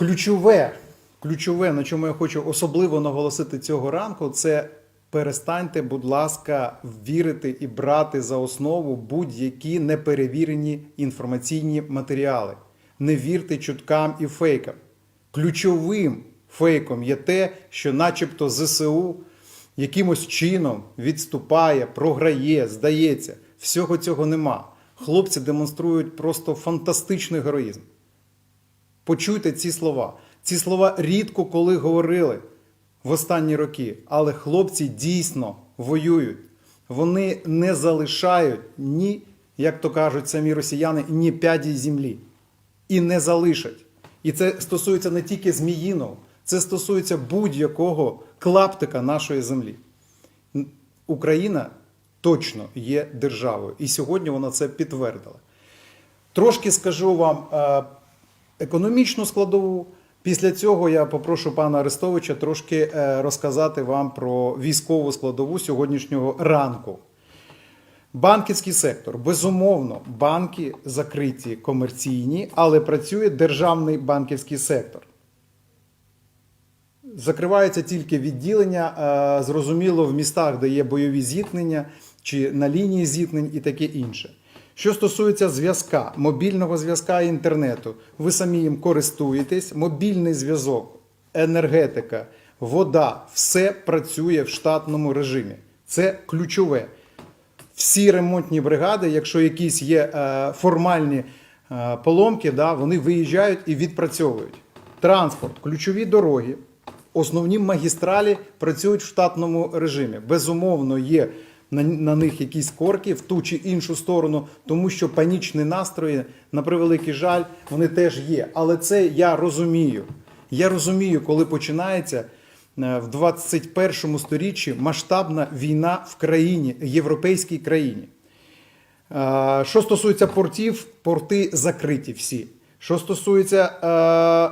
Ключове, ключове, на чому я хочу особливо наголосити цього ранку, це перестаньте, будь ласка, вірити і брати за основу будь-які неперевірені інформаційні матеріали. Не вірте чуткам і фейкам. Ключовим фейком є те, що, начебто, ЗСУ якимось чином відступає, програє, здається. Всього цього нема. Хлопці демонструють просто фантастичний героїзм. Почуйте ці слова. Ці слова рідко коли говорили в останні роки, але хлопці дійсно воюють. Вони не залишають ні, як то кажуть самі росіяни, ні п'яді землі. І не залишать. І це стосується не тільки Зміїного, це стосується будь-якого клаптика нашої землі. Україна точно є державою, і сьогодні вона це підтвердила. Трошки скажу вам е, економічну складову. Після цього я попрошу пана Арестовича трошки е, розказати вам про військову складову сьогоднішнього ранку. Банківський сектор. Безумовно, банки закриті комерційні, але працює державний банківський сектор. Закриваються тільки відділення, е, зрозуміло, в містах, де є бойові зіткнення, чи на лінії зіткнень і таке інше. Що стосується зв'язка, мобільного зв'язка і інтернету, ви самі їм користуєтесь. Мобільний зв'язок, енергетика, вода все працює в штатному режимі. Це ключове. Всі ремонтні бригади, якщо якісь є е, формальні е, поломки, да, вони виїжджають і відпрацьовують. Транспорт, ключові дороги, основні магістралі працюють в штатному режимі. Безумовно, є на, на них якісь корки в ту чи іншу сторону, тому що панічні настрої, на превеликий жаль, вони теж є. Але це я розумію. Я розумію, коли починається е, в 21 сторіччі масштабна війна в країні, європейській країні. Е, Що стосується портів, порти закриті всі. Що стосується е,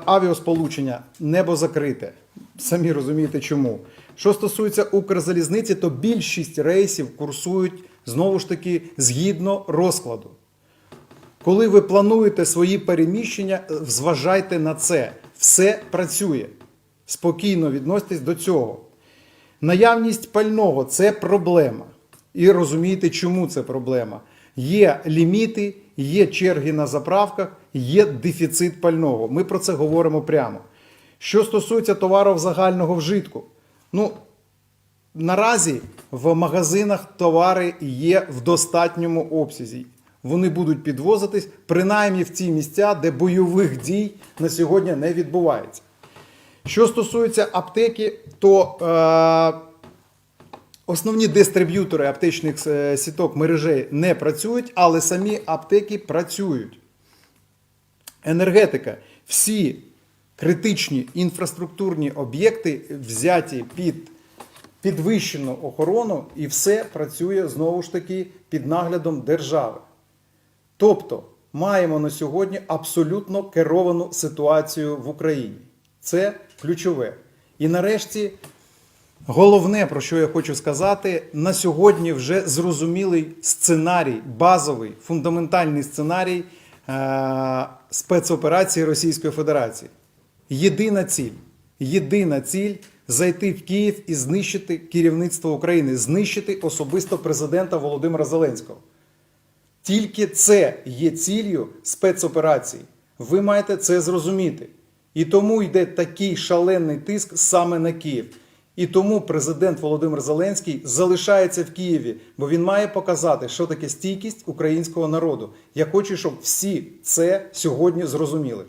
авіасполучення, небо закрите. Самі розумієте чому. Що стосується Укрзалізниці, то більшість рейсів курсують знову ж таки згідно розкладу. Коли ви плануєте свої переміщення, е, зважайте на це. Все працює. Спокійно відноситесь до цього. Наявність пального це проблема. І розумієте, чому це проблема. Є ліміти, є черги на заправках, є дефіцит пального. Ми про це говоримо прямо. Що стосується товарів загального вжитку, ну наразі в магазинах товари є в достатньому обсязі. Вони будуть підвозитись принаймні в ті місця, де бойових дій на сьогодні не відбувається. Що стосується аптеки, то е, основні дистриб'ютори аптечних е, сіток мережей не працюють, але самі аптеки працюють. Енергетика. Всі критичні інфраструктурні об'єкти взяті під підвищену охорону, і все працює знову ж таки під наглядом держави. Тобто маємо на сьогодні абсолютно керовану ситуацію в Україні. Це ключове. І нарешті, головне, про що я хочу сказати, на сьогодні вже зрозумілий сценарій, базовий, фундаментальний сценарій е- спецоперації Російської Федерації. Єдина ціль, єдина ціль зайти в Київ і знищити керівництво України, знищити особисто президента Володимира Зеленського. Тільки це є ціллю спецоперації. Ви маєте це зрозуміти. І тому йде такий шалений тиск саме на Київ. І тому президент Володимир Зеленський залишається в Києві, бо він має показати, що таке стійкість українського народу. Я хочу, щоб всі це сьогодні зрозуміли.